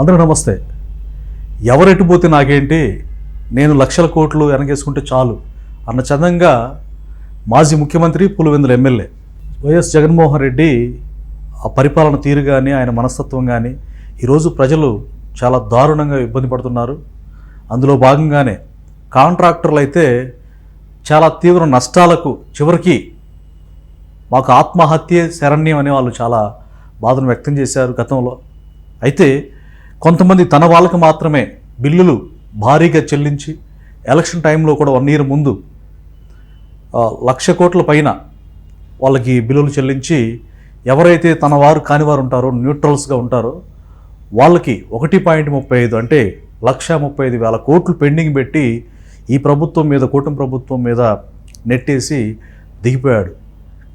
అందరూ నమస్తే. ఎవరెటు పోతే నాకేంటి? నేను లక్షల కోట్లు వెనకేసుకుంటే చాలు అన్న చందంగా మాజీ ముఖ్యమంత్రి పులివెందుల ఎమ్మెల్యే వైఎస్ జగన్మోహన్ రెడ్డి ఆ పరిపాలన తీరు కానీ ఆయన మనస్తత్వం కానీ ఈరోజు ప్రజలు చాలా దారుణంగా ఇబ్బంది పడుతున్నారు. అందులో భాగంగానే కాంట్రాక్టర్లు అయితే చాలా తీవ్ర నష్టాలకు చివరికి మాకు ఆత్మహత్యే శరణ్యం అనే వాళ్ళు చాలా బాధను వ్యక్తం చేశారు గతంలో. అయితే కొంతమంది తన వాళ్ళకి మాత్రమే బిల్లులు భారీగా చెల్లించి ఎలక్షన్ టైంలో కూడా వన్ ఇయర్ ముందు లక్ష కోట్ల పైన వాళ్ళకి బిల్లులు చెల్లించి ఎవరైతే తన వారు కాని వారు ఉంటారో న్యూట్రల్స్గా ఉంటారో వాళ్ళకి ఒకటి పాయింట్ ముప్పై ఐదు అంటే లక్ష ముప్పై ఐదు వేల కోట్లు పెండింగ్ పెట్టి ఈ ప్రభుత్వం మీద కూటమి ప్రభుత్వం మీద నెట్టేసి దిగిపోయాడు.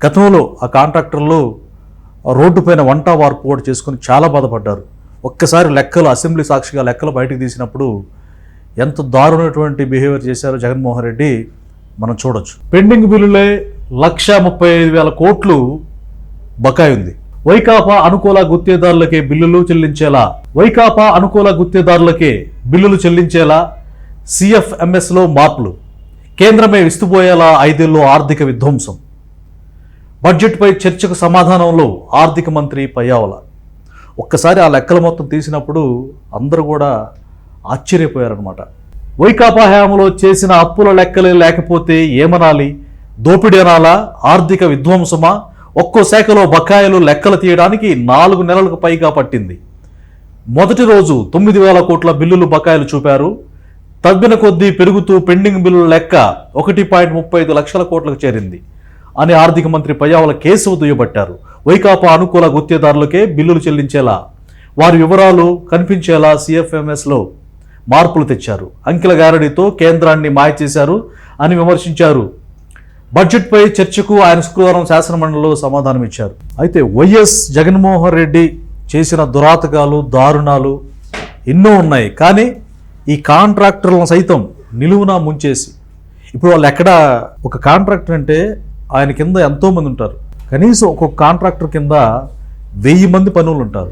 గతంలో ఆ కాంట్రాక్టర్లు రోడ్డుపైన రోడ్డు పైన వంట వార్పు కూడా చేసుకొని చాలా బాధపడ్డారు. ఒక్కసారి లెక్కలు అసెంబ్లీ సాక్షిగా లెక్కలు బయటకు తీసినప్పుడు ఎంత దారుణమైనటువంటి బిహేవియర్ చేశారో జగన్మోహన్ రెడ్డి మనం చూడొచ్చు. పెండింగ్ బిల్లులే లక్ష ముప్పై ఐదు వేల కోట్లు బకాయి ఉంది. వైకాపా అనుకూల గుత్తేదారులకే బిల్లులు చెల్లించేలా వైకాపా అనుకూల గుత్తేదారులకే బిల్లులు చెల్లించేలా సిఎఫ్ఎంఎస్లో మార్పులు కేంద్రమే విస్తుపోయేలా ఐదేళ్ళు ఆర్థిక విధ్వంసం. బడ్జెట్పై చర్చకు సమాధానంలో ఆర్థిక మంత్రి పయ్యావల. ఒక్కసారి ఆ లెక్కలు మొత్తం తీసినప్పుడు అందరూ కూడా ఆశ్చర్యపోయారనమాట వైకాపా హయాంలో చేసిన అప్పుల లెక్కలే లేకపోతే ఏమనాలి? దోపిడీ అనాలా? ఆర్థిక విధ్వంసమా? ఒక్కో శాఖలో బకాయిలు లెక్కలు తీయడానికి నాలుగు నెలలకు పైగా పట్టింది. మొదటి రోజు తొమ్మిది వేల కోట్ల బిల్లులు బకాయిలు చూపారు. తగ్గిన కొద్దీ పెరుగుతూ పెండింగ్ బిల్లుల లెక్క ఒకటి పాయింట్ ముప్పై ఐదు లక్షల కోట్లకు చేరింది. అని ఆర్థిక మంత్రి పయ్యావుల కేసువు దుయ్యబట్టారు. వైకాపా అనుకూల గుత్తేదారులకే బిల్లులు చెల్లించేలా వారి వివరాలు కనిపించేలా సిఎఫ్ఎంఎస్లో మార్పులు తెచ్చారు. అంకిల గారడితో కేంద్రాన్ని మాయ చేశారు అని విమర్శించారు. బడ్జెట్పై చర్చకు ఆయన శుక్రవారం శాసనమండలిలో సమాధానం ఇచ్చారు అయితే వైఎస్ జగన్మోహన్ రెడ్డి చేసిన దురాతకాలు దారుణాలు ఎన్నో ఉన్నాయి. కానీ ఈ కాంట్రాక్టర్లను సైతం నిలువున ముంచేసి ఇప్పుడు వాళ్ళు ఎక్కడ ఒక కాంట్రాక్టర్ అంటే ఆయన కింద ఎంతోమంది ఉంటారు. కనీసం ఒక్కొక్క కాంట్రాక్టర్ కింద వెయ్యి మంది పనులు ఉంటారు.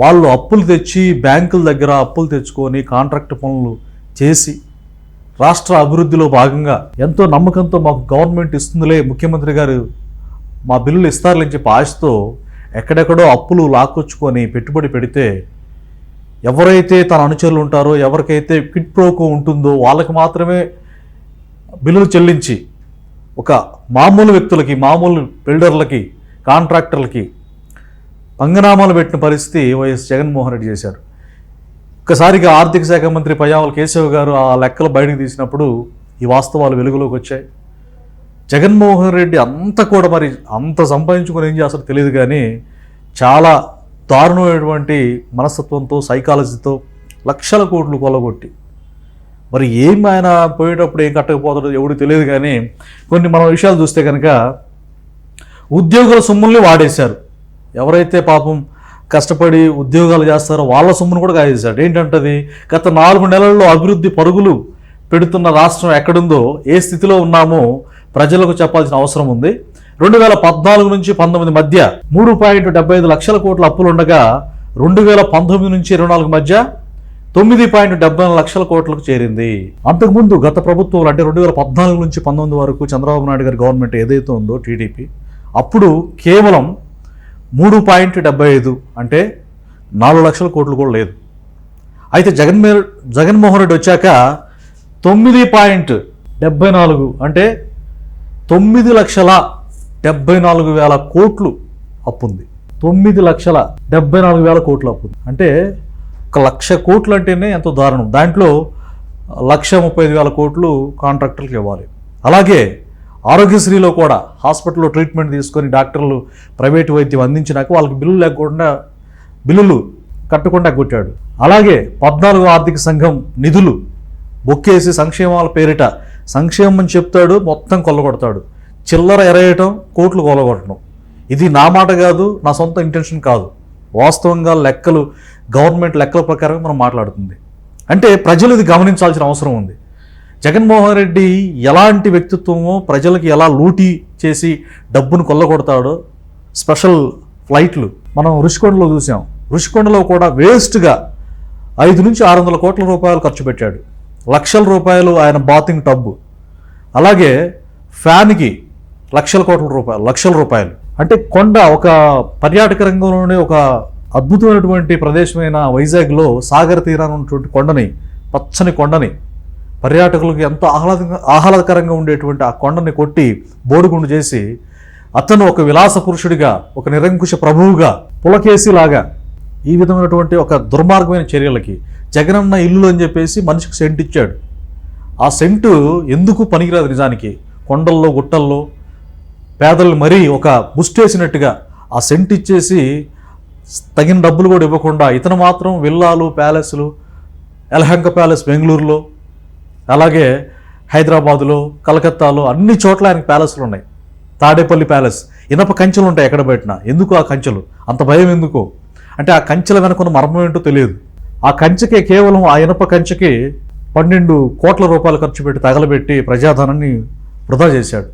వాళ్ళు అప్పులు తెచ్చి బ్యాంకుల దగ్గర అప్పులు తెచ్చుకొని కాంట్రాక్ట్ పనులు చేసి రాష్ట్ర అభివృద్ధిలో భాగంగా ఎంతో నమ్మకంతో మాకు గవర్నమెంట్ ఇస్తుందిలే ముఖ్యమంత్రి గారు మా బిల్లులు ఇస్తారులని చెప్పి ఆశతో ఎక్కడెక్కడో అప్పులు లాక్కొచ్చుకొని పెట్టుబడి పెడితే ఎవరైతే తన అనుచరులు ఉంటారో ఎవరికైతే క్విట్ ప్రోకో ఉంటుందో వాళ్ళకి మాత్రమే బిల్లులు చెల్లించి ఒక మామూలు వ్యక్తులకి మామూలు బిల్డర్లకి కాంట్రాక్టర్లకి పంగనామాలు పెట్టిన పరిస్థితి వైఎస్ జగన్మోహన్ రెడ్డి చేశారు. ఒక్కసారిగా ఆర్థిక శాఖ మంత్రి పయ్యావల కేశవ్ గారు ఆ లెక్కలు బయటకు తీసినప్పుడు ఈ వాస్తవాలు వెలుగులోకి వచ్చాయి. జగన్మోహన్ రెడ్డి అంత కూడా మరి అంత సంపాదించుకొని ఏం చేస్తారో తెలియదు కానీ చాలా దారుణమైనటువంటి మనస్తత్వంతో సైకాలజీతో లక్షల కోట్లు కొలగొట్టి మరి ఏం ఆయన పోయేటప్పుడు ఏం కట్టకపోతాడో ఎవడు తెలియదు కానీ కొన్ని మనం విషయాలు చూస్తే కనుక ఉద్యోగుల సొమ్ముల్ని వాడేశారు. ఎవరైతే పాపం కష్టపడి ఉద్యోగాలు చేస్తారో వాళ్ళ సొమ్మును కూడా కాజేశాడు. ఏంటంటది? గత నాలుగు నెలల్లో అభివృద్ధి పరుగులు పెడుతున్న రాష్ట్రం ఎక్కడుందో ఏ స్థితిలో ఉన్నామో ప్రజలకు చెప్పాల్సిన అవసరం ఉంది. రెండు వేల పద్నాలుగు నుంచి పంతొమ్మిది మధ్య మూడు పాయింట్ డెబ్బై ఐదు లక్షల కోట్ల అప్పులు ఉండగా రెండు వేల పంతొమ్మిది నుంచి ఇరవై నాలుగు మధ్య తొమ్మిది పాయింట్ డెబ్బై లక్షల కోట్లకు చేరింది. అంతకుముందు గత ప్రభుత్వంలో అంటే రెండు వేల పద్నాలుగు నుంచి పంతొమ్మిది వరకు చంద్రబాబు నాయుడు గారి గవర్నమెంట్ ఏదైతే ఉందో టీడీపీ అప్పుడు కేవలం మూడు పాయింట్ డెబ్బై ఐదు అంటే నాలుగు లక్షల కోట్లు కూడా లేదు. అయితే జగన్ జగన్మోహన్ రెడ్డి వచ్చాక తొమ్మిది పాయింట్ డెబ్బై నాలుగు అంటే తొమ్మిది లక్షల డెబ్బై నాలుగు వేల కోట్లు అప్పుంది. తొమ్మిది లక్షల డెబ్బై నాలుగు వేల కోట్లు అప్పుంది. అంటే ఒక లక్ష కోట్లు అంటేనే ఎంతో దారుణం. దాంట్లో లక్ష ముప్పై ఐదు వేల కోట్లు కాంట్రాక్టర్లకు ఇవ్వాలి. అలాగే ఆరోగ్యశ్రీలో కూడా హాస్పిటల్లో ట్రీట్మెంట్ తీసుకొని డాక్టర్లు ప్రైవేటు వైద్యం అందించినాక వాళ్ళకి బిల్లు లేకుండా బిల్లులు కట్టకుండా కొట్టాడు. అలాగే పద్నాలుగో ఆర్థిక సంఘం నిధులు బొక్కేసి సంక్షేమాల పేరిట సంక్షేమం అని చెప్తాడు మొత్తం కొల్లగొడతాడు. చిల్లర ఎరేయటం కోట్లు కొల్లగొట్టడం. ఇది నా మాట కాదు నా సొంత ఇంటెన్షన్ కాదు. వాస్తవంగా లెక్కలు గవర్నమెంట్ లెక్కల ప్రకారం మనం మాట్లాడుతుంది. అంటే ప్రజలు ఇది గమనించాల్సిన అవసరం ఉంది. జగన్మోహన్ రెడ్డి ఎలాంటి వ్యక్తిత్వమో ప్రజలకు ఎలా లూటీ చేసి డబ్బును కొల్లగొడతాడో స్పెషల్ ఫ్లైట్లు మనం రుషికొండలో చూసాం. రుషికొండలో కూడా వేస్ట్గా ఐదు నుంచి ఆరు వందల కోట్ల రూపాయలు ఖర్చు పెట్టాడు. లక్షల రూపాయలు ఆయన బాతింగ్ టబ్బు. అలాగే ఫ్యాన్కి లక్షల కోట్ల రూపాయలు లక్షల రూపాయలు. అంటే కొండ ఒక పర్యాటక రంగంలోనే ఒక అద్భుతమైనటువంటి ప్రదేశమైన వైజాగ్లో సాగర తీరాన ఉన్నటువంటి కొండని పచ్చని కొండని పర్యాటకులకు ఎంతో ఆహ్లాదంగా ఆహ్లాదకరంగా ఉండేటువంటి ఆ కొండని కొట్టి బోడుగుండు చేసి అతను ఒక విలాస పురుషుడిగా ఒక నిరంకుశ ప్రభువుగా పులకేసిలాగా ఈ విధమైనటువంటి ఒక దుర్మార్గమైన చర్యలకి జగనన్న ఇల్లు అని చెప్పేసి మనిషికి సెంట్ ఇచ్చాడు. ఆ సెంటు ఎందుకు పనికిరాదు నిజానికి? కొండల్లో గుట్టల్లో పేదలు మరీ ఒక ముస్టేసినట్టుగా ఆ సెంట్ ఇచ్చేసి తగిన డబ్బులు కూడా ఇవ్వకుండా ఇతను మాత్రం విల్లాలు ప్యాలెస్లు ఎలహంక ప్యాలెస్ బెంగళూరులో అలాగే హైదరాబాదులో కలకత్తాలో అన్ని చోట్ల ఆయనకు ప్యాలెస్లు ఉన్నాయి. తాడేపల్లి ప్యాలెస్. ఇనప కంచెలు ఉంటాయి ఎక్కడ పెట్టినా ఎందుకు ఆ కంచెలు? అంత భయం ఎందుకు? అంటే ఆ కంచెల వెనుకున్న మర్మం ఏంటో తెలియదు. ఆ కంచెకే కేవలం ఆ ఇనప కంచెకి పన్నెండు కోట్ల రూపాయలు ఖర్చు పెట్టి తగలబెట్టి ప్రజాధనాన్ని వృధా చేశాడు.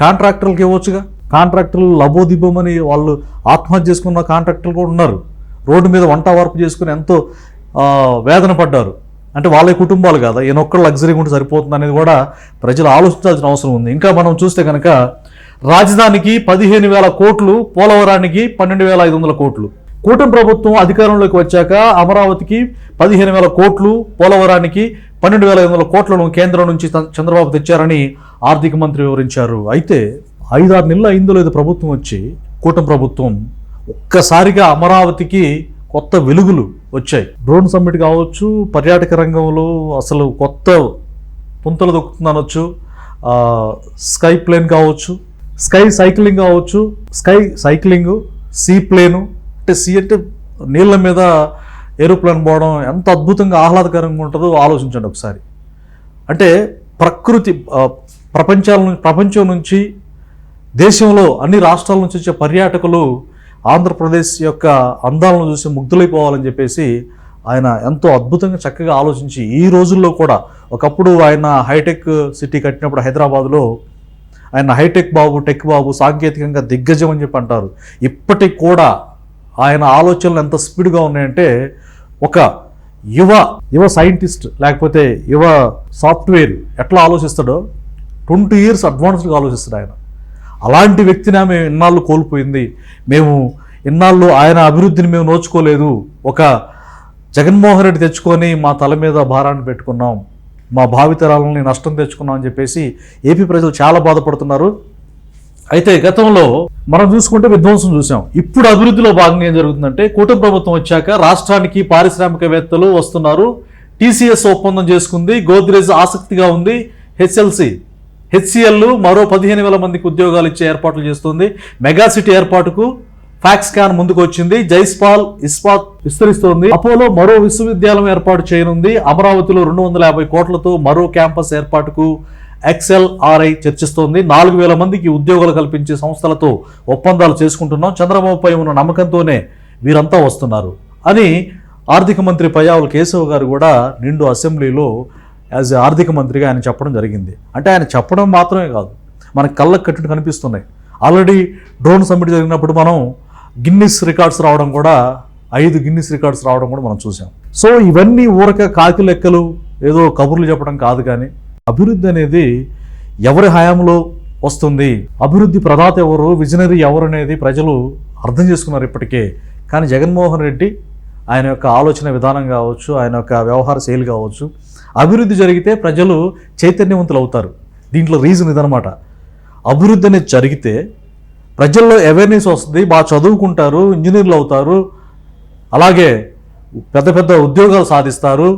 కాంట్రాక్టర్లకు ఇవ్వచ్చుగా? కాంట్రాక్టర్లు లబోదిబ్బమని వాళ్ళు ఆత్మహత్య చేసుకున్న కాంట్రాక్టర్లు కూడా ఉన్నారు. రోడ్డు మీద వంట వార్పు చేసుకుని ఎంతో వేదన పడ్డారు. అంటే వాళ్ళ కుటుంబాలు కదా? ఈయనొక్కడ లగ్జరీగా ఉంటే సరిపోతుంది అనేది కూడా ప్రజలు ఆలోచించాల్సిన అవసరం ఉంది. ఇంకా మనం చూస్తే కనుక రాజధానికి పదిహేను వేల కోట్లు పోలవరానికి పన్నెండు వేల ఐదు వందల కోట్లు. కూటమి ప్రభుత్వం అధికారంలోకి వచ్చాక అమరావతికి పదిహేను వేల కోట్లు పోలవరానికి పన్నెండు వేల ఐదు వందల కోట్లను కేంద్రం నుంచి చంద్రబాబు తెచ్చారని ఆర్థిక మంత్రి వివరించారు. అయితే ఐదారు నెలలు అయిందో లేదో ప్రభుత్వం వచ్చి కూటమి ప్రభుత్వం ఒక్కసారిగా అమరావతికి కొత్త వెలుగులు వచ్చాయి. డ్రోన్ సమ్మిట్ కావచ్చు పర్యాటక రంగంలో అసలు కొత్త పుంతలు దొక్కుతుందనొచ్చు స్కై ప్లేన్ కావచ్చు స్కై సైక్లింగ్ కావచ్చు స్కై సైక్లింగ్ సీ ప్లేను అంటే సీ అంటే నీళ్ళ మీద ఏరోప్లేన్ పోవడం ఎంత అద్భుతంగా ఆహ్లాదకరంగా ఉంటుందో ఆలోచించండి ఒకసారి. అంటే ప్రకృతి ప్రపంచాల నుంచి ప్రపంచం నుంచి దేశంలో అన్ని రాష్ట్రాల నుంచి వచ్చే పర్యాటకులు ఆంధ్రప్రదేశ్ యొక్క అందాలను చూసి ముగ్ధులైపోవాలని చెప్పేసి ఆయన ఎంతో అద్భుతంగా చక్కగా ఆలోచించి ఈ రోజుల్లో కూడా ఒకప్పుడు ఆయన హైటెక్ సిటీ కట్టినప్పుడు హైదరాబాద్లో ఆయన హైటెక్ బాబు టెక్ బాబు సాంకేతికంగా దిగ్గజం అని చెప్పి అంటారు. ఇప్పటికి కూడా ఆయన ఆలోచనలు ఎంత స్పీడ్గా ఉన్నాయంటే ఒక యువ యువ సైంటిస్ట్ లేకపోతే యువ సాఫ్ట్వేర్ ఎట్లా ఆలోచిస్తాడో ట్వంటీ ఇయర్స్ అడ్వాన్స్డ్గా ఆలోచిస్తాడు ఆయన. అలాంటి వ్యక్తిని ఆమె ఇన్నాళ్ళు కోల్పోయింది. మేము ఇన్నాళ్ళు ఆయన అభివృద్ధిని మేము నోచుకోలేదు. ఒక జగన్మోహన్ రెడ్డి తెచ్చుకొని మా తల మీద భారాన్ని పెట్టుకున్నాం. మా భావితరాలని నష్టం తెచ్చుకున్నాం అని చెప్పేసి ఏపీ ప్రజలు చాలా బాధపడుతున్నారు. అయితే గతంలో మనం చూసుకుంటే విధ్వంసం చూసాం. ఇప్పుడు అభివృద్ధిలో భాగంగా ఏం జరుగుతుందంటే కూటమి ప్రభుత్వం వచ్చాక రాష్ట్రానికి పారిశ్రామికవేత్తలు వస్తున్నారు. టీసీఎస్ ఒప్పందం చేసుకుంది. గోద్రేజ్ ఆసక్తిగా ఉంది. హెచ్ఎల్సి హెచ్సిఎల్ మరో పదిహేను వేల మందికి ఉద్యోగాలు ఇచ్చే ఏర్పాట్లు చేస్తుంది. మెగా సిటీ ఏర్పాటుకు ఫ్యాక్స్కాన్ ముందుకు వచ్చింది జైస్పాల్ ఇస్పాత్ విస్తరిస్తోంది. అపోలో మరో విశ్వవిద్యాలయం ఏర్పాటు చేయనుంది. అమరావతిలో రెండు వందల యాభై కోట్లతో మరో క్యాంపస్ ఏర్పాటుకు ఎక్స్ఎల్ఆర్ఐ చర్చిస్తోంది. నాలుగు వేల మందికి ఉద్యోగాలు కల్పించే సంస్థలతో ఒప్పందాలు చేసుకుంటున్నాం. చంద్రబాబుపై ఉన్న నమ్మకంతోనే వీరంతా వస్తున్నారు అని ఆర్థిక మంత్రి పయ్యావుల కేశవ్ గారు కూడా నిండు అసెంబ్లీలో యాజ్ ఏ ఆర్థిక మంత్రిగా ఆయన చెప్పడం జరిగింది. అంటే ఆయన చెప్పడం మాత్రమే కాదు మనకి కళ్ళకు కట్టినట్టు కనిపిస్తున్నాయి. ఆల్రెడీ డ్రోన్ సమ్మిట్ జరిగినప్పుడు మనం గిన్నిస్ రికార్డ్స్ రావడం కూడా ఐదు గిన్నిస్ రికార్డ్స్ రావడం కూడా మనం చూసాం సో ఇవన్నీ ఊరక కాకి లెక్కలు ఏదో కబుర్లు చెప్పడం కాదు కానీ అభివృద్ధి అనేది ఎవరి హయాంలో వస్తుంది? అభివృద్ధి ప్రదాత ఎవరు? విజనరీ ఎవరు అనేది ప్రజలు అర్థం చేసుకున్నారు ఇప్పటికే. కానీ జగన్మోహన్ రెడ్డి ఆయన యొక్క ఆలోచన విధానం కావచ్చు ఆయన యొక్క వ్యవహార శైలి కావచ్చు అభివృద్ధి జరిగితే ప్రజలు చైతన్యవంతులు అవుతారు దీంట్లో రీజన్ ఇదనమాట అభివృద్ధి అనేది జరిగితే ప్రజల్లో అవేర్నెస్ వస్తుంది బాగా చదువుకుంటారు ఇంజనీర్లు అవుతారు అలాగే పెద్ద పెద్ద ఉద్యోగాలు సాధిస్తారు.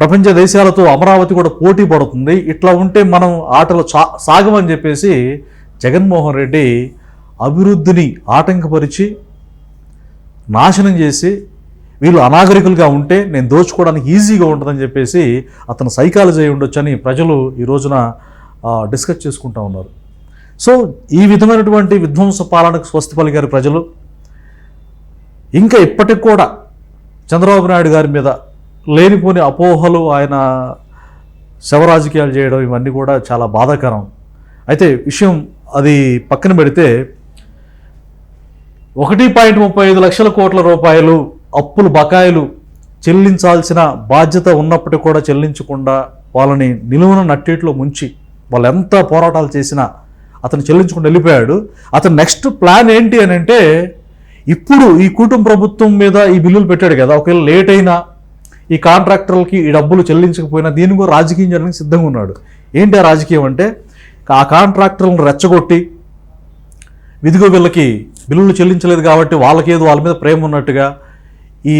ప్రపంచ దేశాలతో అమరావతి కూడా పోటీ పడుతుంది. ఇట్లా ఉంటే మనం ఆటలు చా సాగమని చెప్పేసి జగన్మోహన్ రెడ్డి అభివృద్ధిని ఆటంకపరిచి నాశనం చేసి వీళ్ళు అనాగరికులుగా ఉంటే నేను దోచుకోవడానికి ఈజీగా ఉంటుందని చెప్పేసి అతను సైకాలజీ ఉండొచ్చు ఉండొచ్చని ప్రజలు ఈ రోజున డిస్కస్ చేసుకుంటా ఉన్నారు. సో ఈ విధమైనటువంటి విధ్వంస పాలనకు స్వస్తి పలికారు ప్రజలు. ఇంకా ఇప్పటికి కూడా చంద్రబాబు నాయుడు గారి మీద లేనిపోని అపోహలు ఆయన శవరాజకీయాలు చేయడం ఇవన్నీ కూడా చాలా బాధాకరం. అయితే విషయం అది పక్కన పెడితే ఒకటి పాయింట్ ముప్పై ఐదు లక్షల కోట్ల రూపాయలు అప్పులు బకాయిలు చెల్లించాల్సిన బాధ్యత ఉన్నప్పటికీ కూడా చెల్లించకుండా వాళ్ళని నిలువున నట్టేట్లో ముంచి వాళ్ళు ఎంత పోరాటాలు చేసినా అతను చెల్లించకుండా వెళ్ళిపోయాడు. అతను నెక్స్ట్ ప్లాన్ ఏంటి అని అంటే ఇప్పుడు ఈ కూటమి ప్రభుత్వం మీద ఈ బిల్లులు పెట్టాడు కదా ఒకవేళ లేట్ అయినా ఈ కాంట్రాక్టర్లకి ఈ డబ్బులు చెల్లించకపోయినా దీని కూడా రాజకీయం చేయడానికి సిద్ధంగా ఉన్నాడు. ఏంటి ఆ రాజకీయం అంటే ఆ కాంట్రాక్టర్లను రెచ్చగొట్టి విధిగో వీళ్ళకి బిల్లులు చెల్లించలేదు కాబట్టి వాళ్ళకేదో వాళ్ళ మీద ప్రేమ ఉన్నట్టుగా ఈ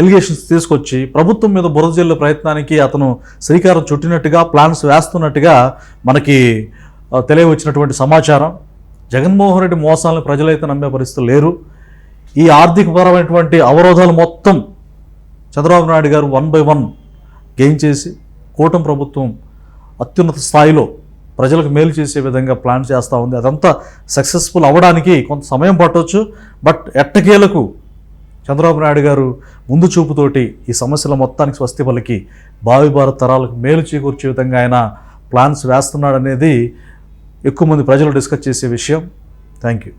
ఎలిగేషన్స్ తీసుకొచ్చి ప్రభుత్వం మీద బురద జల్లే ప్రయత్నానికి అతను శ్రీకారం చుట్టినట్టుగా ప్లాన్స్ వేస్తున్నట్టుగా మనకి తెలియవచ్చినటువంటి సమాచారం. జగన్మోహన్ రెడ్డి మోసాలను ప్రజలైతే నమ్మే పరిస్థితులు లేరు. ఈ ఆర్థికపరమైనటువంటి అవరోధాలు మొత్తం చంద్రబాబు నాయుడు గారు వన్ బై వన్ గెయిన్ చేసి కూటమి ప్రభుత్వం అత్యున్నత స్థాయిలో ప్రజలకు మేలు చేసే విధంగా ప్లాన్ చేస్తూ ఉంది. అదంతా సక్సెస్ఫుల్ అవ్వడానికి కొంత సమయం పట్టవచ్చు బట్ ఎట్టకేలకు చంద్రబాబు నాయుడు గారు ముందు చూపుతోటి ఈ సమస్యల మొత్తానికి స్వస్తి పలికి భావి భారత్ తరాలకు మేలు చేకూర్చే విధంగా ఆయన ప్లాన్స్ వేస్తున్నాడనేది ఎక్కువ మంది ప్రజలు డిస్కస్ చేసే విషయం. Thank you